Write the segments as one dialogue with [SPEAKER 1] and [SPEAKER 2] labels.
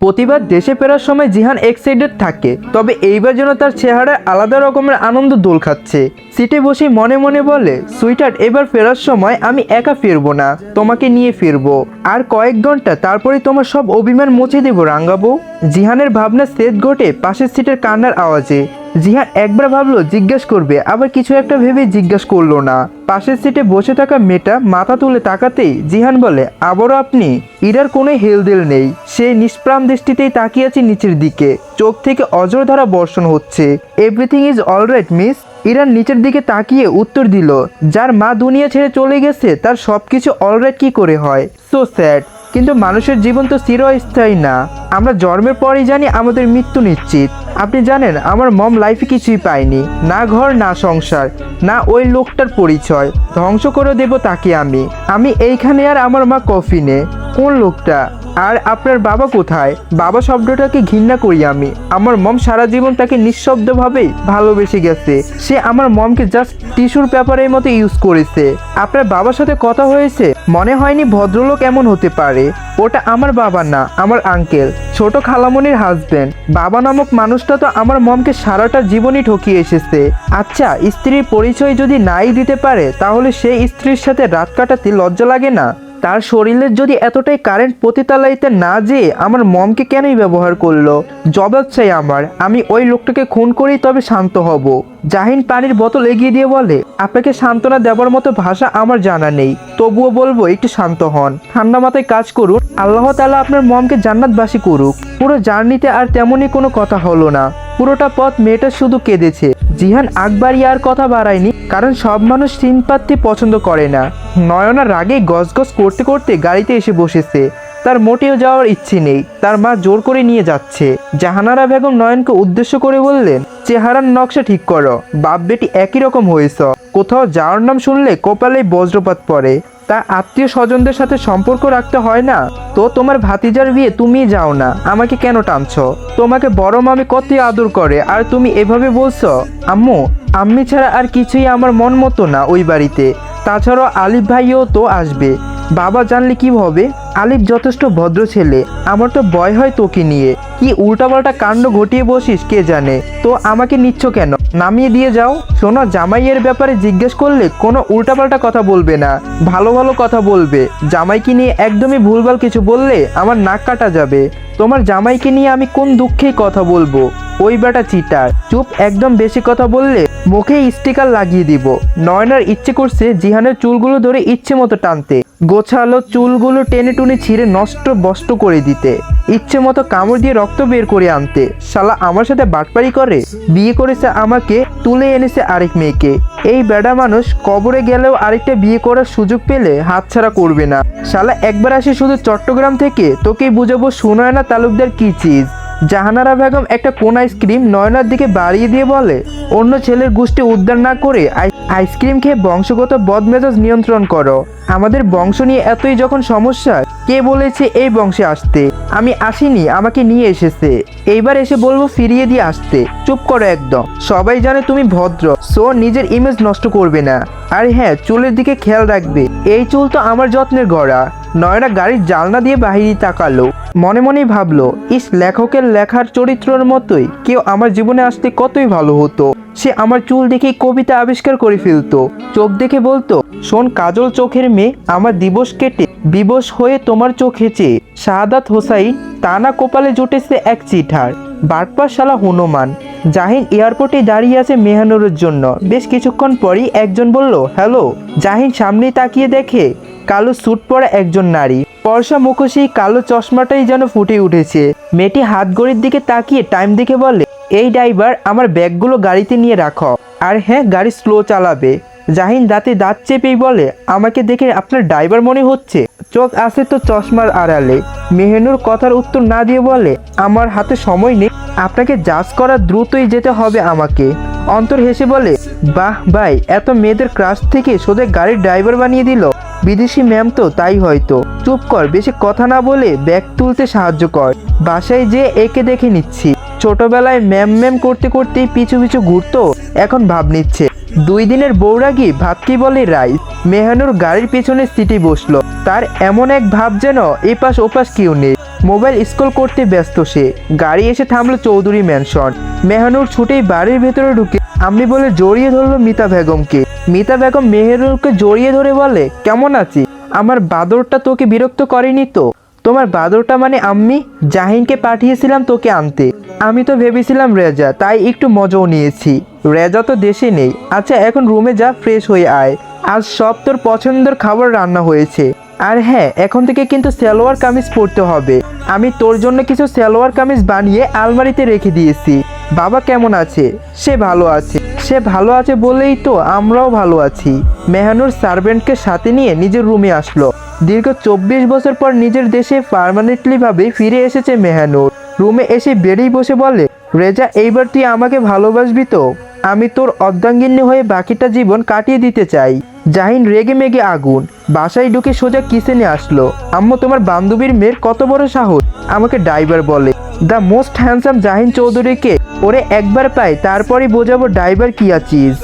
[SPEAKER 1] প্রতিবার দেশে ফেরার সময় জিহান এক্সাইটেড থাকে, তবে এইবার যেন তার চেহারায় আলাদা রকমের আনন্দ দোল খাচ্ছে। সিটে বসে মনে মনে বলে, সুইটার, এবার ফেরার সময় আমি একা ফিরবো না, তোমাকে নিয়ে ফিরবো। আর কয়েক ঘণ্টা তারপরে তোমার সব অভিমান মুছে দেবো রাঙ্গাবো। জিহানের ভাবনা সেদ ঘটে পাশের সিটের কান্নার আওয়াজে। জিহান একবার ভাবলো, জিজ্ঞেস করবে। আবার কিছু একটা ভেবে জিজ্ঞেস করল না। পাশের সিটে বসে থাকা মেয়েটা মাথা তুলে তাকাতেই জিহান বলে, আবারও আপনি? ইরার কোনো হেলদেল নেই। সে নিষ্প্রাণ দৃষ্টিতেই তাকিয়ে আছে নিচের দিকে। চোখ থেকে অজরধারা বর্ষণ হচ্ছে। Everything is alright miss. Iran নিচের দিকে তাকিয়ে উত্তর দিল, যার মা দুনিয়া ছেড়ে চলে গেছে, তার সব কিছু অলরাইট কি করে হয়? So sad. কিন্তু মানুষের জীবন তো চিরস্থায়ী না। আমরা জন্মের পরই জানি আমাদের মৃত্যু নিশ্চিত। আপনি জানেন, আমার মম লাইফে কিছুই পায়নি। না ঘর, না সংসার, না ওই লোকটার পরিচয়। ধ্বংস করে দেব তাকে আমি। আমি এইখানে আর আমার মা কফিনে। কোন লোকটা? আর আপনার বাবা কোথায়? বাবা শব্দটাকে ঘৃণা করি আমি। আমার মম সারা জীবন তাকে নিঃশব্দভাবেই ভালোবেসে গেছে। সে আমার মমকে জাস্ট টিস্যুর পেপারের মতো ইউজ করেছে। আপনার বাবার সাথে কথা হয়েছে? মনে হয়নি ভদ্রলোক এমন হতে পারে। ওটা আমার বাবা না, আমার আঙ্কেল ছোট খালামনির হাজবেন্ড বাবা নামক মানুষটা তো আমার মমকে সারাটা জীবনই ঠকিয়ে এসেছে। আচ্ছা স্ত্রীর পরিচয় যদি নাই দিতে পারে, তাহলে সেই স্ত্রীর সাথে রাত কাটাতে লজ্জা লাগে না? তার শরীরের যদি এতটাই কারেন্ট পতিতালাইতে না যেয়ে আমার মমকে কেনই ব্যবহার করল? জবাব চাই আমার। আমি ওই লোকটাকে খুন করেই তবে শান্ত হব। জাহিন পানির বোতল এগিয়ে দিয়ে বলে, আপনাকে সান্ত্বনা দেওয়ার মতো ভাষা আমার জানা নেই। তবুও বলব, একটু শান্ত হন। ঠান্ডা মাথায় কাজ করুন। আল্লাহ তালা আপনার মমকে জান্নাতবাসী করুক। পুরো জার্নিতে আর তেমনই কোনো কথা হলো না। পুরোটা পথ মেয়েটা শুধু কেঁদেছে। জিহান আকবর ইয়ার কথা বাড়ায়নি, কারণ সব মানুষ সিনপাত্তি পছন্দ করে না। নয়না রাগে গজগজ করতে করতে গাড়িতে এসে বসেছে। তার মোটেও যাওয়ার ইচ্ছে নেই, তার মা জোর করে নিয়ে যাচ্ছে। জাহানারা বেগম নয়নকে উদ্দেশ্য করে বললেন, চেহারার নকশা ঠিক করো, বাপ বেটি একই রকম হয়েছ। কোথাও যাওয়ার নাম শুনলে কপালে বজ্রপাত পড়ে। তা আত্মীয় স্বজনদের সাথে সম্পর্ক রাখতে হয় না? তো তোমার ভাতিজার বিয়ে তুমি যাও না, আমাকে কেন টানছো? তোমাকে বড় মামি কতই আদর করে, আর তুমি এভাবে বলছো? আম্মু, আম্মি ছাড়া আর কিছুই আমার মন মতো না ওই বাড়িতে। তাছাড়াও আলিফ ভাইও তো আসবে। বাবা জানলে কি হবে? আলিফ যথেষ্ট ভদ্র ছেলে, আমার তো ভয় হয় তোকে নিয়ে। কি উল্টাপাল্টা কাণ্ড ঘটিয়ে বসিস, কে জানে? তো আমাকে নিচ্ছ কেন? নামিয়ে দিয়ে যাও। শোনো জামাইয়ের ব্যাপারে জিজ্ঞেস করলে কোনো উল্টাপাল্টা কথা বলবে না। ভালো ভালো কথা বলবে। জামাইকে নিয়ে একদমই ভুলভাল কিছু বললে আমার নাক কাটা যাবে। তোমার জামাইকে নিয়ে আমি কোন দুঃখেই কথা বলব? ওই বেটা চিটার। চুপ, একদম বেশি কথা বললে মুখে স্টিকার লাগিয়ে দিব। নয়নার ইচ্ছে করছে জিহানের চুলগুলো ধরে ইচ্ছে মতো টানতে। গোছালো চুলগুলো টেনে টুনে ছিঁড়ে নষ্ট বষ্ট করে দিতে। ইচ্ছে মতো কামড় দিয়ে রক্ত বের করে আনতে। শালা আমার সাথে বাটপারি করে? বিয়ে করেছে আমাকে, তুলে এনেছে আরেক মেয়েকে। এই বেডা মানুষ কবরে গেলেও আরেকটা বিয়ে করার সুযোগ পেলে হাতছাড়া করবে না। শালা একবার আসি শুধু চট্টগ্রাম থেকে, তোকেই বুঝাবো সুনয়না তালুকদার কি চিজ জাহানারা বেগম একটা কোন আইসক্রিম নয়নার দিকে বাড়িয়ে দিয়ে বলে, অন্য ছেলের গোষ্ঠী উদ্ধার না করে আই- আইসক্রিম খেয়ে বংশগত বদমেজাজ নিয়ন্ত্রণ করো। আমাদের বংশ নিয়ে এতই যখন সমস্যা, কে বলেছে এই বংশে আসতে? আমি আসিনি, আমাকে নিয়ে এসেছে। এইবার এসে বলব ফিরিয়ে দিয়ে আসতে। চুপ করো একদম। সবাই জানে তুমি ভদ্র, সো নিজের ইমেজ নষ্ট করবে না। আর হ্যাঁ চুলের দিকে খেয়াল রাখবে। এই চুল তো আমার যত্নের গড়া। নয়না গাড়ির জালনা দিয়ে বাহিরে তাকালো। মনে মনেই ভাবলো, ইস, লেখকের লেখার চরিত্রের মতোই। কেউ আমার জীবনে আসতে কতই ভালো হতো। সে আমার চুল দেখেই কবিতা আবিষ্কার করে ফেলতো। চোখ দেখে বলতো, শোন, কাজল চোখের মেয়ে আমার দিবস কেটে, বিবশ হয়ে তোমার চোখে চেয়ে। শাহাদাত হোসাইন টানা কোপালে জুটেছে এক চিঠার। বাটপার শালা হনুমান, জাহিন এয়ারপোর্টে দাঁড়িয়ে আছে মেহানুরের জন্য। বেশ কিছুক্ষণ পরই একজন বলল, হ্যালো। জাহিন সামনে তাকিয়ে দেখে, কালো স্যুট পরা একজন নারী। পরশা মুখোশী কালো চশমাটাই যেন ফুটে উঠেছে। মেয়েটি হাত ঘড়ির দিকে তাকিয়ে টাইম দেখে বলে, এই ড্রাইভার, আমার ব্যাগগুলো গাড়িতে নিয়ে রাখো। আর হ্যাঁ গাড়ি স্লো চালাবে। জাহিন দাঁতে দাঁত চেপেই বলে, আমাকে দেখে আপনার ড্রাইভার মনে হচ্ছে। চোখ আছে তো চশমার আড়ালে। মেহেনুর কথার উত্তর না দিয়ে বলে, আমার হাতে সময় নেই, আপনাকে জাজ করা দ্রুতই যেতে হবে আমাকে। অন্তর হেসে বলে, বাহ ভাই, এত মেয়েদের ক্রাশ থেকে সোজা গাড়ির ড্রাইভার বানিয়ে দিল। বিদেশি ম্যাম তো, তাই হয়তো। চুপ কর, বেশি কথা না বলে ব্যাগ তুলতে সাহায্য কর। বাসায় যে একে দেখে নিচ্ছি। ছোটবেলায় ম্যাম ম্যাম করতে করতেই পিছু পিছু ঘুরতো, এখন ভাব নিচ্ছে। দুই দিনের বৌরাগি ভাবকি বলে রাইস মেহানুর গাড়ির পিছনে সিটি বসল। তার এমন এক ভাব যেন এপাশ ওপাশ কেউ নেই। মোবাইল স্ক্রল করতে ব্যস্ত সে। গাড়ি এসে থামলো চৌধুরী ম্যানশন মেহানুর ছুটেই বাড়ির ভেতরে ঢুকে আমি বলে জড়িয়ে ধরলো মিতা বেগমকে। মিতা বেগম মেহেরুলকে জড়িয়ে ধরে বলে, কেমন আছি আমার বাদরটা তোকে বিরক্ত করেনি তো? তোমার বাদরটা মানে আম্মি জাহিনকে পাঠিয়েছিলাম তোকে আনতে। আমি তো ভেবেছিলাম রেজা, তাই একটু মজাও নিয়েছি। রেজা তো দেশে নেই। আচ্ছা এখন রুমে যা, ফ্রেশ হয়ে আয়। আজ সব তোর পছন্দের খাবার রান্না হয়েছে। আর হ্যাঁ এখন থেকে কিন্তু সালোয়ার কামিজ পরতে হবে। আমি তোর জন্য কিছু সালোয়ার কামিজ বানিয়ে আলমারিতে রেখে দিয়েছি। বাবা কেমন আছে? সে ভালো আছে। সে ভালো আছে বলেই তো আমরাও ভালো আছি। মেহানুর সার্ভেন্টকে সাথে নিয়ে নিজের রুমে আসলো। দীর্ঘ চব্বিশ বছর পর নিজের দেশে পার্মানেন্টলি ভাবে ফিরে এসেছে মেহানুর। রুমে এসে বেরিয়ে বসে বলে, রেজা, এইবার তুই আমাকে ভালোবাসবি তো? আমি তোর অর্ধাঙ্গিনী হয়ে বাকিটা জীবন কাটিয়ে দিতে চাই। জাহিন রেগে মেগে আগুন। বাসায় ঢুকে সোজা কিচেনে আসলো। আম্মু, তোমার বান্ধবীর মেয়ের কত বড় সাহস? আমাকে ড্রাইভার বলে দ্য মোস্ট হ্যান্ডসাম জাহিন চৌধুরীকে ওরে একবার পাই, তারপরই বোঝাবো ড্রাইভার কি আছিস।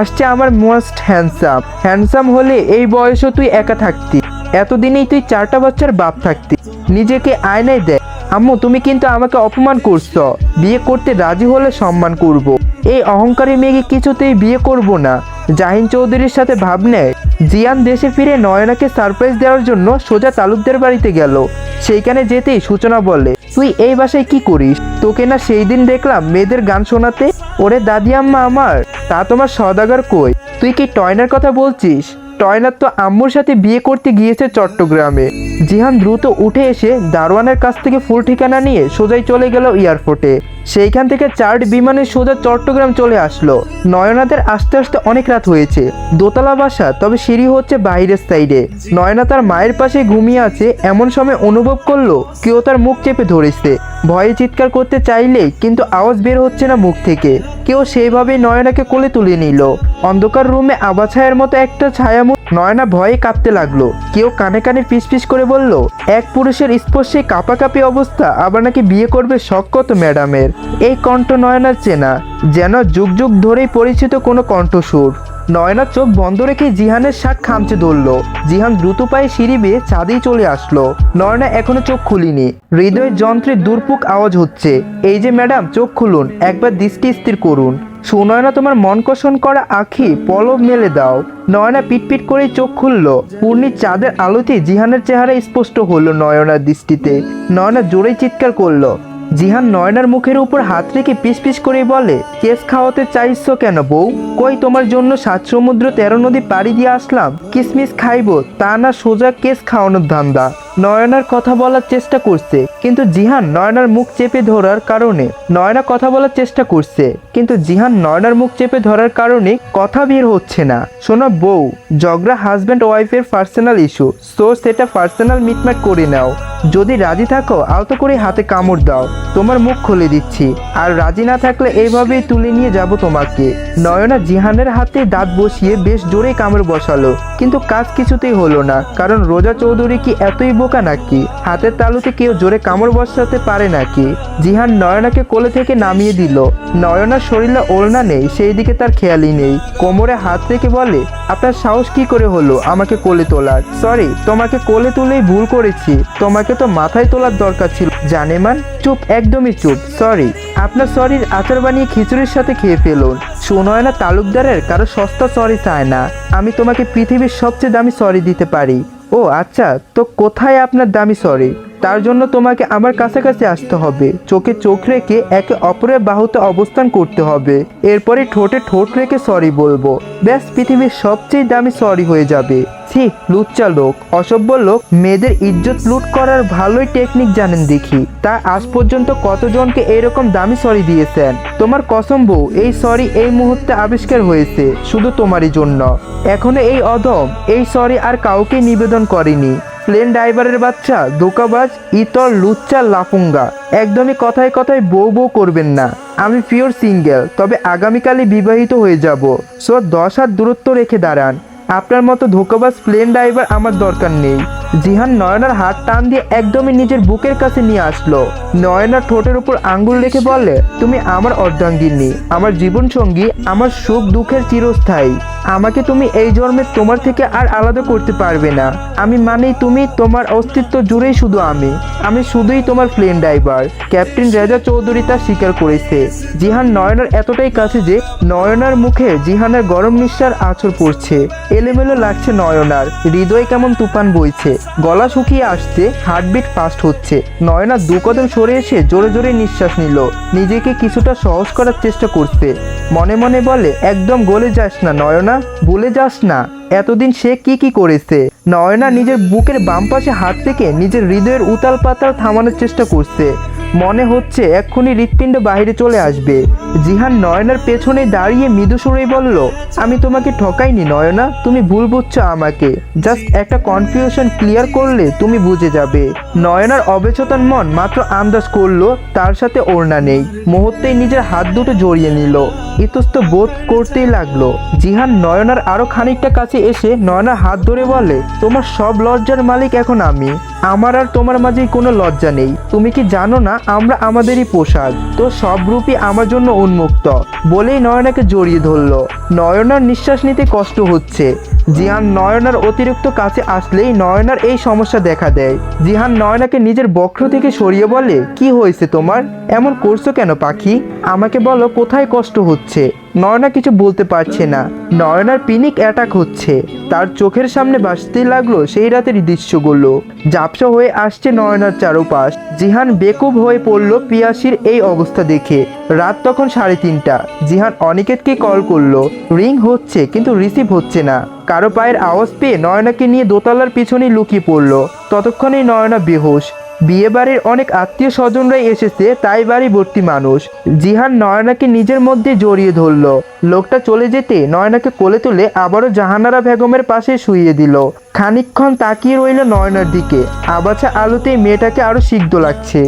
[SPEAKER 1] আসছে আমার মোস্ট হ্যান্ডসাম। হ্যান্ডসাম হলে এই বয়সও তুই একা থাকতি। এতদিনেই তুই চারটা বাচ্চার বাপ থাকতি। নিজেকে আয়নায় দেখ। আম্মু, তুমি কিন্তু আমাকে অপমান করছ। বিয়ে করতে রাজি হলে সম্মান করব। এই অহংকারী মেয়েকে কিছুতেই বিয়ে করব না। জাহিন চৌধুরীর সাথে ভাব নেয়। জিয়ান দেশে ফিরে নয়নাকে সারপ্রাইজ দেওয়ার জন্য সোজা তালুকদের বাড়িতে গেল। সেইখানে যেতেই সূচনা বলে, তুই এই বাসায় কি করিস? তোকে না সেই দিন দেখলাম মেয়েদের গান শোনাতে? ওরে দাদি আম্মা আমার, তা তোমার সদাগর কই? তুই কি টয়নার কথা বলছিস? টয়নার তো আম্মুর সাথে বিয়ে করতে গিয়েছে চট্টগ্রামে। জিহান দ্রুত উঠে এসে দারোয়ানের কাছ থেকে ফুল ঠিকানা নিয়ে সোজাই চলে গেল এয়ারপোর্টে। সেইখান থেকে চার্ট বিমানে সোজা চট্টগ্রাম চলে আসলো। নয়নাদের আস্তে আস্তে অনেক রাত হয়েছে। দোতলা বাসা, তবে সিঁড়ি হচ্ছে বাইরের সাইডে। নয়না তার মায়ের পাশে ঘুমিয়ে আছে, এমন সময় অনুভব করল, কেউ তার মুখ চেপে ধরেছে। ভয়ে চিৎকার করতে চাইলে কিন্তু আওয়াজ বের হচ্ছে না মুখ থেকে। কেউ সেইভাবেই নয়নাকে কোলে তুলে নিল। অন্ধকার রুমে আবাছায়ের মতো একটা ছায়ামুখ নয়না ভয়ে কাঁপতে লাগল। কেউ কানে কানে ফিস করে বলল, এক পুরুষের স্পর্শে কাঁপাকাঁপি অবস্থা, আবার নাকি বিয়ে করবে শখ কত ম্যাডামের। এই কণ্ঠ নয়নার চেনা, যেন যুগ যুগ ধরেই পরিচিত কোনো কণ্ঠসুর নয়না চোখ বন্ধ রেখে জিহানের শাক খামচে ধরলো। জিহান দ্রুত পায়ে সিঁড়ি বেয়ে চাঁদেই চলে আসলো। নয়না এখনও চোখ খুলিনি। হৃদয়ের যন্ত্রে দুর্পুক আওয়াজ হচ্ছে। এই যে ম্যাডাম, চোখ খুলুন, একবার দৃষ্টি স্থির করুন। সুনয়না, তোমার মন কষণ করা আখি পলব মেলে দাও। নয়না পিটপিট করে চোখ খুলল। পূর্ণির চাঁদের আলোতে জিহানের চেহারা স্পষ্ট হলো নয়নার দৃষ্টিতে। নয়না জোরে চিৎকার করল জিহান নয়নার মুখের উপর হাত রেখে পিস পিস করে বলে, কেস খাওয়াতে চাইছো কেন বউ? কই তোমার জন্য সাত সমুদ্র তেরো নদী পাড়ি দিয়ে আসলাম? কিসমিস খাইবো, তা না সোজা কেস খাওয়ানোর ধান্দা। নয়নার কথা বলার চেষ্টা করছে, কিন্তু জিহান নয়নার মুখ চেপে ধরার কারণে, নয়না কথা বলার চেষ্টা করছে, কিন্তু জিহান নয়নার মুখ চেপে ধরার কারণে কথা বের হচ্ছে না। শোনো বউ, ঝগড়া হাজব্যান্ড ওয়াইফের পার্সোনাল ইস্যু সো সেটা পার্সোনাল মিটমাট করে নাও। যদি রাজি থাকো, আলতো করে হাতে কামড় দাও। তোমার মুখ খুলে দিচ্ছি। আর রাজি না থাকলে এইভাবেই তুলে নিয়ে যাব তোমাকে। নয়না জিহানের হাতে দাঁত বসিয়ে বেশ জোরে কামড় বসালো। কিন্তু কাজ কিছুতেই হলো না, কারণ রোজা চৌধুরী কি এতই বোকা নাকি? হাতের তালুতে কেউ জোরে কামড় বসাতে পারে নাকি? জিহান নয়নাকে কোলে থেকে নামিয়ে দিল। নয়নার শরীরে ওড়না নেই সেই দিকে তার খেয়ালই নেই। কোমরে হাত রেখে বলে আপনার সাহস কি করে হলো আমাকে কোলে তোলার? সরি তোমাকে কোলে তুলেই ভুল করেছি। তোমাকে তো মাথায় তোলার দরকার ছিল। জানেমান চুপ, একদমই চুপ। সরি আপনার সরির আচার বানিয়ে খিচুড়ির সাথে খেয়ে ফেলুন। সুনয়না তালুকদারের কারও সস্তা সরি চায় না। আমি তোমাকে পৃথিবীর সবচেয়ে দামি সরি দিতে পারি। ও আচ্ছা তো কোথায় আপনার দামি সরি তার জন্য তোমাকে আমার কাছাকাছি আসতে হবে। চোখে চোখ রেখে একে অপরের বাহুতে অবস্থান করতে হবে। এরপরে ঠোঁটে ঠোঁট রেখে সরি বলব। ব্যাস, পৃথিবীর সবচেয়ে দামি সরি হয়ে যাবে। ছি, লুচ্চা লোক। অসভ্য লোক। মেয়েদের ইজ্জত লুট করার ভালোই টেকনিক জানেন দেখি। তা আজ পর্যন্ত কতজনকে এরকম দামি সরি দিয়েছেন? তোমার কসম বউ, এই সরি এই মুহূর্তে আবিষ্কার হয়েছে, শুধু তোমারই জন্য। এখনও এই অধম, এই সরি আর কাউকে নিবেদন করেনি। প্লেন ড্রাইভারের বাচ্চা দোকাবাজ ইতর, লুচ্চা, লাফুঙ্গা। একদমই কথায় কথায় বউ বউ করবেন না। আমি পিওর সিঙ্গেল তবে আগামীকালই বিবাহিত হয়ে যাব। সো দশ হাত দূরত্ব রেখে দাঁড়ান। আপনার মতো ধোকাবাজ প্লেন ড্রাইভার আমার দরকার নেই। জিহান নয়নার হাত টান দিয়ে একদমই নিজের বুকের কাছে নিয়ে আসলো। নয়নার ঠোঁটের উপর আঙ্গুল রেখে বলে তুমি আমার অর্ধাঙ্গিনী, আমার জীবন সঙ্গী আমার সুখ দুঃখের চিরস্থায়ী। আমাকে তুমি এই জন্মে তোমার থেকে আর আলাদা করতে পারবে না। আমি মানেই তুমি তোমার অস্তিত্ব জুড়েই শুধু আমি। আমি শুধুই তোমার plane driver captain Reza Chowdhury তা স্বীকার করেছে। জিহান নয়নার এতটাই কাছে যে নয়নার মুখে জিহানের গরম নিঃশ্বাস আছর পড়ছে। এলোমেলো লাগছে নয়নার। হৃদয় কেমন তুফান বইছে। গলা শুকিয়ে আসছে হার্টবিট ফাস্ট হচ্ছে। নয়না দু কদম সরে এসে জোরে জোরে নিঃশ্বাস নিল। নিজেকে কিছুটা সহজ করার চেষ্টা করছে। মনে মনে বলে, একদম গলে যাস না নয়না বলে যাস না। এতদিন সে কি কি করেছে? নয়না নিজের বুকের বাম পাশে হাত থেকে নিজের হৃদয়ের উতাল পাতাল থামানোর চেষ্টা করছে। মনে হচ্ছে এক্ষুনি হৃৎপিণ্ড বাইরে চলে আসবে। জিহান নয়নার পেছনে দাঁড়িয়ে মৃদু সুরেই বলল, আমি তোমাকে ঠকাইনি নয়না, তুমি ভুল বুঝছ আমাকে। জাস্ট একটা কনফিউশন ক্লিয়ার করলে তুমি বুঝে যাবে। নয়নার অবেচেতন মন মাত্র আন্দাজ করল, তার সাথে ওড়না নেই। মুহূর্তেই নিজের হাত দুটো জড়িয়ে নিল। ইতস্ত বোধ করতেই লাগল। জিহান নয়নার আরও খানিকটা কাছে এসে নয়নার হাত ধরে বলে, তোমার সব লজ্জার মালিক এখন আমি। আমার আর তোমার মাঝে কোনো লজ্জা নেই। তুমি কি জানো না, আমরা আমাদেরই পোশাক। তো সব রূপই আমার জন্য উন্মুক্ত। বলেই নয়নাকে জড়িয়ে ধরলো। নয়নার নিঃশ্বাস নিতে কষ্ট হচ্ছে। জিহান নয়নার অতিরিক্ত কাছে আসলেই নয়নার এই সমস্যা দেখা দেয়। জিহান নয়নাকে নিজের বক্র থেকে সরিয়ে বলে, কি হয়েছে তোমার? এমন করছ কেন পাখি? আমাকে বলো, কোথায় কষ্ট হচ্ছে? নয়না কিছু বলতে পারছে না। নয়নার পিনিক অ্যাটাক হচ্ছে। তার চোখের সামনে ভাসতেই লাগল সেই রাতের দৃশ্যগুলো। ঝাপসা হয়ে আসছে নয়নার চারোপাশ। জিহান বেকুব হয়ে পড়ল পিয়াসির এই অবস্থা দেখে। রাত তখন সাড়ে তিনটা। জিহান অনিকেতকে কল করল, রিং হচ্ছে, কিন্তু রিসিভ হচ্ছে না। কারও পায়ের আওয়াজ পেয়ে নয়নাকে নিয়ে দোতলার পিছনে লুকিয়ে পড়ল। ততক্ষণেই নয়না বেহুশ। বিয়ে বাড়ির অনেক আত্মীয় স্বজনরাই এসেছে, তাই বাড়ি ভর্তি মানুষ। জিহান নয়নাকে নিজের মধ্যে জড়িয়ে ধরলো। লোকটা চলে যেতে নয়নাকে কোলে তুলে আবারও জাহানারা বেগমের পাশে শুইয়ে দিল। খানিকক্ষণ তাকিয়ে রইল নয়নার দিকে। আবাছা আলোতেই মেয়েটাকে আরও সিদ্ধ লাগছে।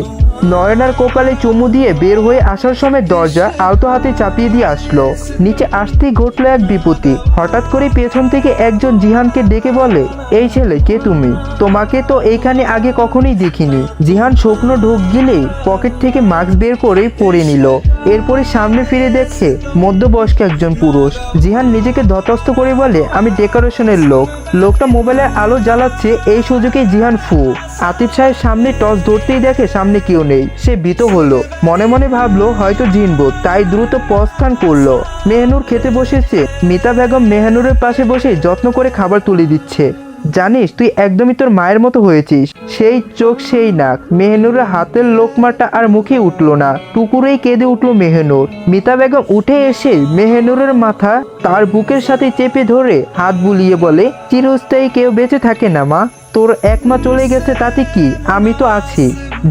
[SPEAKER 1] নয়নার কপালে চুমু দিয়ে বের হয়ে আসার সময় দরজা আলতো হাতে চাপিয়ে দিয়ে আসলো। নিচে আসতেই ঘটলো এক বিপত্তি। হঠাৎ করে পেছন থেকে একজন জিহানকে ডেকে বলে, এই ছেলে, কে তুমি? তোমাকে তো এইখানে আগে কখনোই দেখিনি। জিহান শুকনো ঢোক গিলেই পকেট থেকে মাস্ক বের করে পরে নিল। এরপরে সামনে ফিরে দেখে মধ্যবয়স্ক একজন পুরুষ। জিহান নিজেকে ধতস্থ করে বলে, আমি ডেকোরেশনের লোক। লোকটা মোবাইলের আলো জ্বালাচ্ছে, এই সুযোগে জিহান ফু। আতিফ সাহেব সামনে টস ধরতেই দেখে সামনে কেউ নেই। সে ভীত হলো। মনে মনে ভাবলো, হয়তো জিনবো। তাই দ্রুত প্রস্থান করল। মেহনুর খেতে বসেছে। মিতা বেগম মেহনুরের পাশে বসে যত্ন করে খাবার তুলে দিচ্ছে। জানিস, তুই একদমই তোর মায়ের মতো হয়েছিস। সেই চোখ, সেই নাক। মেহনুরের হাতের লোকমাটা আর মুখে উঠল না। টুকুরেই কেঁদে উঠল মেহনুর। মিতা বেগম উঠে এসে মেহনুরের মাথা তার বুকের সাথে চেপে ধরে হাত বুলিয়ে বলে, চিরস্থায়ী কেউ বেঁচে থাকে না মা। তোর এক মা চলে গেছে, তাতে কি? আমি তো আছি।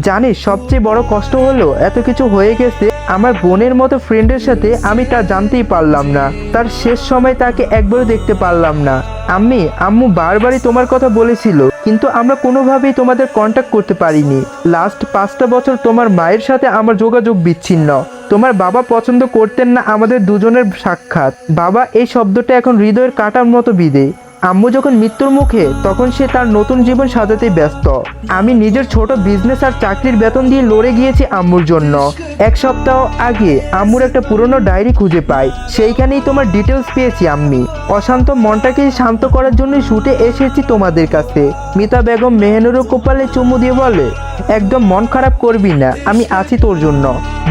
[SPEAKER 1] জানিস, সবচেয়ে বড় কষ্ট হলো এত কিছু হয়ে গেছে, আমার বোনের মতো ফ্রেন্ডের সাথে আমি তা জানতেই পারলাম না। তার শেষ সময় তাকে একবারও দেখতে পারলাম না। আম্মি, আম্মু বারবারই তোমার কথা বলেছিল, কিন্তু আমরা কোনোভাবেই তোমাদের কন্ট্যাক্ট করতে পারিনি। লাস্ট পাঁচটা বছর তোমার মায়ের সাথে আমার যোগাযোগ বিচ্ছিন্ন। তোমার বাবা পছন্দ করতেন না আমাদের দুজনের সাক্ষাৎ। বাবা এই শব্দটা এখন হৃদয়ের কাটার মতো বিদে আম্মু যখন মৃত্যুর মুখে, তখন সে তার নতুন জীবন সাজাতে ব্যস্ত। আমি নিজের ছোট বিজনেস আর চাকরির বেতন দিয়ে লড়ে গিয়েছি আম্মুর জন্য। এক সপ্তাহ আগে আম্মুর একটা পুরনো ডায়েরি খুঁজে পাই। সেইখানেই তোমার ডিটেলস পেয়েছি আম্মি। অশান্ত মনটাকে শান্ত করার জন্য শুটে এসেছি তোমাদের কাছে। মিতা বেগম মেহনুরের কপালে চুমু দিয়ে বলে, একদম মন খারাপ করবি না, আমি আছি তোর জন্য।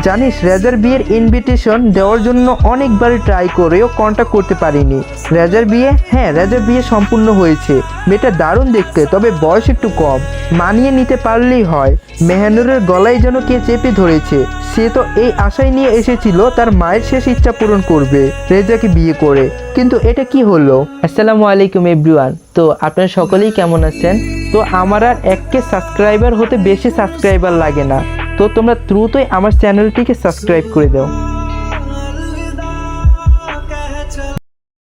[SPEAKER 1] জানিস, রেজার বিয়ের ইনভিটেশন দেওয়ার জন্য অনেকবার ট্রাই করেও কন্ট্যাক্ট করতে পারিনি। রেজার বিয়ে হ্যাঁ রেজার বিয়ে সম্পূর্ণ হয়েছে। মেয়েটা দারুণ দেখতে, তবে বয়স একটু কম। মানিয়ে নিতে পারলেই হয়। মেহানুরের গলায় যেন কে চেপে ধরেছে। সে তো এই আশাই নিয়ে এসেছিল, তার মায়ের শেষ ইচ্ছা পূরণ করবে, রেজাকে বিয়ে করে। কিন্তু এটা কি হলো? আসসালামু আলাইকুম এভরিওয়ান তো আপনারা সকলেই কেমন আছেন? তো আমার আর এককে সাবস্ক্রাইবার হতে বেশি সাবস্ক্রাইবার লাগে না। তো তোমরা দ্রুতই আমার চ্যানেলটিকে সাবস্ক্রাইব করে দাও।